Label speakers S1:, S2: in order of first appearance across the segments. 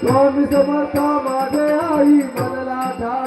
S1: स्वामी समर्थ माझे आई मदना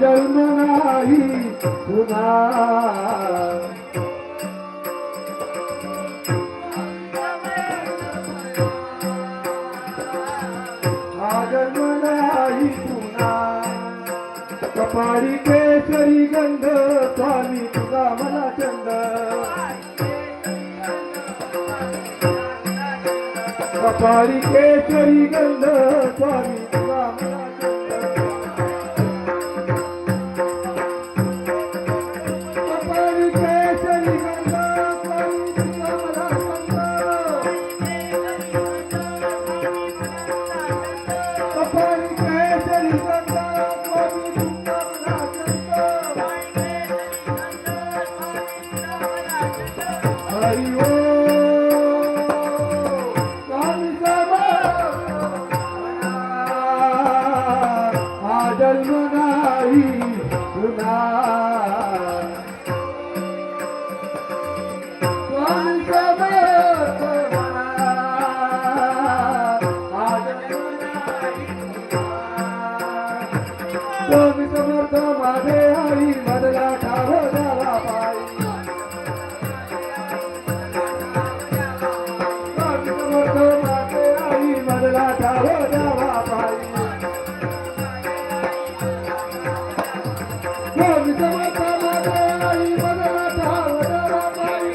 S1: जन्म नाही पुन्हा. जन्म नाही पुन्हा. कपाळी केसरी गंध स्वामी तुझा मला चंद. कपाळी केसरी गंध स्वामी સ્વામી સમર્થ માધે આવી બદલા ઠારો દાદા ભાઈ સ્વામી સમર્થ માધે આવી બદલા ઠારો દાદા ભાઈ સ્વામી સમર્થ માધે આવી બદલા ઠારો દાદા ભાઈ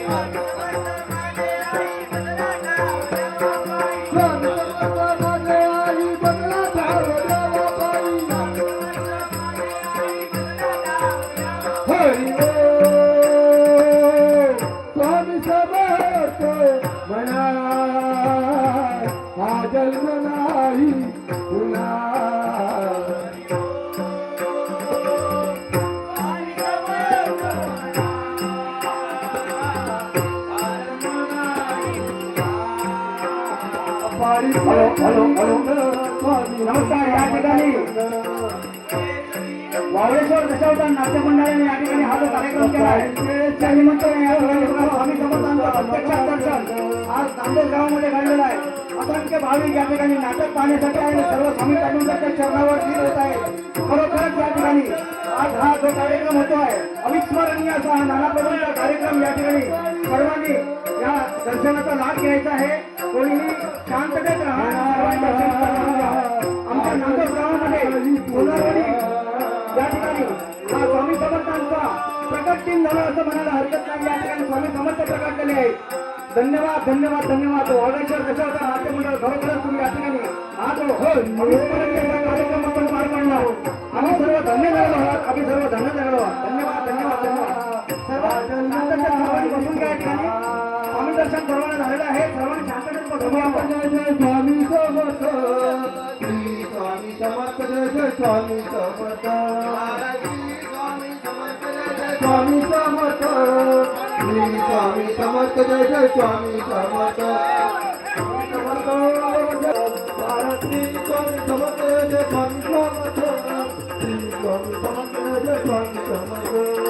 S1: સ્વામી સમર્થ માધે આવી બદલા ઠારો દાદા समर्थ म्हणा हा जन्म नाही पुन्हा हॅलो हॅलो हॅलो.
S2: नमस्कार या ठिकाणी. वावळेश्वर दशावतार नाट्य मंडळाने या ठिकाणी हा जो कार्यक्रम केला आहे त्या निमित्ताने या दर्शन नांदेड गावामध्ये घडलेलं आहे. असंख्य भाविक या ठिकाणी नाटक पाहण्यासाठी आणि सर्व स्वामी टाकूनच्या चरणावर फिर होत आहे. खरोखरच या ठिकाणी आज हा जो कार्यक्रम होतो आहे अविस्मरणीय असा हा नाना प्रकारचा कार्यक्रम या ठिकाणी सर्वांनी या दर्शनाचा लाभ घ्यायचा आहे. कोणीही शांततेत राहा. आमच्या नांदेड गावामध्ये सोनारवाडी या ठिकाणी हा स्वामी समर्थांचा प्रकट दिन झाला असं म्हणायला हरकत नाही. या ठिकाणी स्वामी समर्थ प्रकटलेले आहेत. धन्यवाद धन्यवाद धन्यवाद. ओळखेश्वर दशावतार नाट्य मंडळ खरोखरच तुम्ही या ठिकाणी जो हो अविस्मरणीय कार्यक्रम आपण पार पाडला आम्ही सर्व धन्य झालेलो आहोत. आम्ही सर्व धन्य आहोत. धन्यवाद धन्यवाद धन्यवाद. सर्व सर्वांनी बसून घ्या ठिकाणी स्वामी दर्शन सर्वांना झालेलं आहे. सर्वांनी शांततेत बसून आपण
S1: स्वामी समर्थ. श्री स्वामी समर्थ जय जय स्वामी समर्थ. स्वामी समर्थ श्री स्वामी समर्थ जय जय स्वामी समर्थ. समर्थ स्वामी समर्थ जय जय स्वामी समर्थ. स्वामी समर्थ जय स्वामी समर्थ.